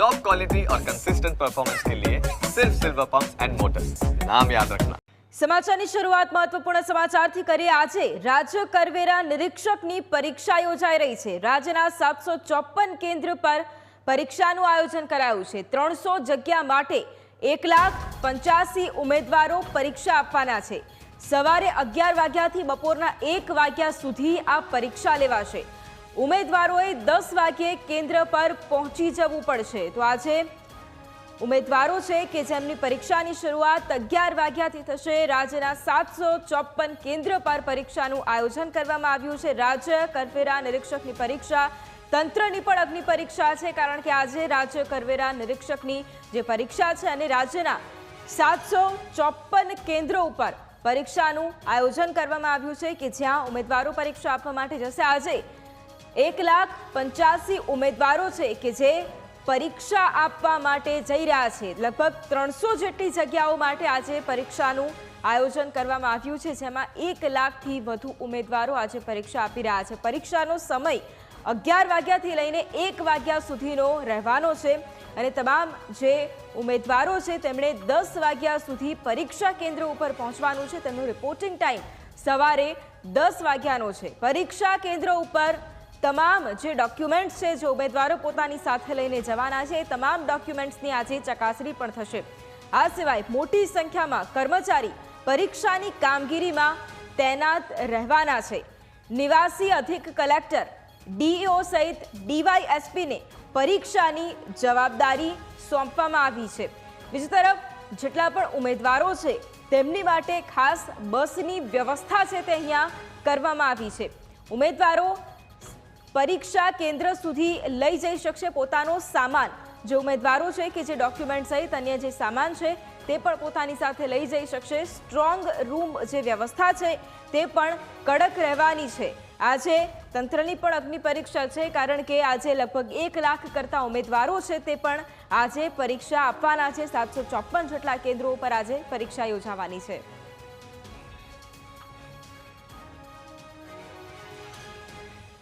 Top quality और consistent performance के लिए सिर्फ सिल्वर पंप एंड मोटर्स नाम याद रखना સમાચારની શરૂઆત મહત્વપૂર્ણ સમાચારથી કરીએ આજે રાજ્ય કરવેરા નિરીક્ષકની પરીક્ષા યોજાઈ રહી છે રાજ્યના સાતસો ચોપન કેન્દ્ર પર પરીક્ષાનું આયોજન કરાયું છે ત્રણસો જગ્યા માટે એક લાખ પંચ્યાસી ઉમેદવારો પરીક્ષા આપવાના છે સવારે અગિયાર વાગ્યાથી બપોરના એક વાગ્યા સુધી આ પરીક્ષા લેવાશે ઉમેદવારોએ દસ વાગ્યે કેન્દ્ર પર પહોંચી જવું પડશે. તો આજે ઉમેદવારો છે કે જેમની પરીક્ષાની શરૂઆત અગિયાર વાગ્યાથી થશે. રાજ્યના સાતસો ચોપન કેન્દ્ર પર પરીક્ષાનું આયોજન કરવામાં આવ્યું છે. રાજ્ય કરવેરા નિરીક્ષકની પરીક્ષા, તંત્રની પણ અગ્નિ પરીક્ષા છે, કારણ કે આજે રાજ્ય કરવેરા નિરીક્ષકની જે પરીક્ષા છે અને રાજ્યના સાતસો ચોપન કેન્દ્રો ઉપર પરીક્ષાનું આયોજન કરવામાં આવ્યું છે કે જ્યાં ઉમેદવારો પરીક્ષા આપવા માટે જશે. આજે એક લાખ પંચ્યાસી ઉમેદવારો છે કે જે પરીક્ષા આપવા માટે જઈ રહ્યા છે. લગભગ ત્રણસો જેટલી જગ્યાઓ માટે આજે પરીક્ષાનું આયોજન કરવામાં આવ્યું છે, જેમાં એક લાખથી વધુ ઉમેદવારો આજે પરીક્ષા આપી રહ્યા છે. પરીક્ષાનો સમય અગિયાર વાગ્યાથી લઈને એક વાગ્યા સુધીનો રહેવાનો છે અને તમામ જે ઉમેદવારો છે તેમણે દસ વાગ્યા સુધી પરીક્ષા કેન્દ્ર ઉપર પહોંચવાનું છે. તેમનો રિપોર્ટિંગ ટાઈમ સવારે દસ વાગ્યાનો છે. પરીક્ષા કેન્દ્ર ઉપર તમામ જે ડોક્યુમેન્ટ્સ છે, જે ઉમેદવારો પોતાની સાથે લઈને જવાના છે તમામ ડોક્યુમેન્ટ્સની આજે ચકાસણી પણ થશે. આ સિવાય મોટી સંખ્યામાં કર્મચારી પરીક્ષાની કામગીરીમાં તૈનાત રહેવાના છે. નિવાસી અધિક કલેક્ટર ડીઈઓ સહિત ડીવાયએસપીને પરીક્ષાની જવાબદારી સોંપવામાં આવી છે. બીજી તરફ, જેટલા પણ ઉમેદવારો છે, તેમની માટે ખાસ બસની વ્યવસ્થા છે તે અહીંયા કરવામાં આવી છે. ઉમેદવારો પરીક્ષા કેન્દ્ર સુધી લઈ જઈ શકશે પોતાનો સામાન. જે ઉમેદવારો છે કે જે ડોક્યુમેન્ટ સહિત અન્ય જે સામાન છે, તે પણ પોતાની સાથે લઈ જઈ શકશે. સ્ટ્રોંગ રૂમ જે વ્યવસ્થા છે, તે પણ કડક રહેવાની છે. આજે તંત્રની પણ અગ્નિ પરીક્ષા છે, કારણ કે આજે લગભગ એક લાખ કરતા ઉમેદવારો છે, તે પણ આજે પરીક્ષા આપવાના છે. સાતસો ચોપન જેટલા કેન્દ્રો ઉપર આજે પરીક્ષા યોજાવાની છે.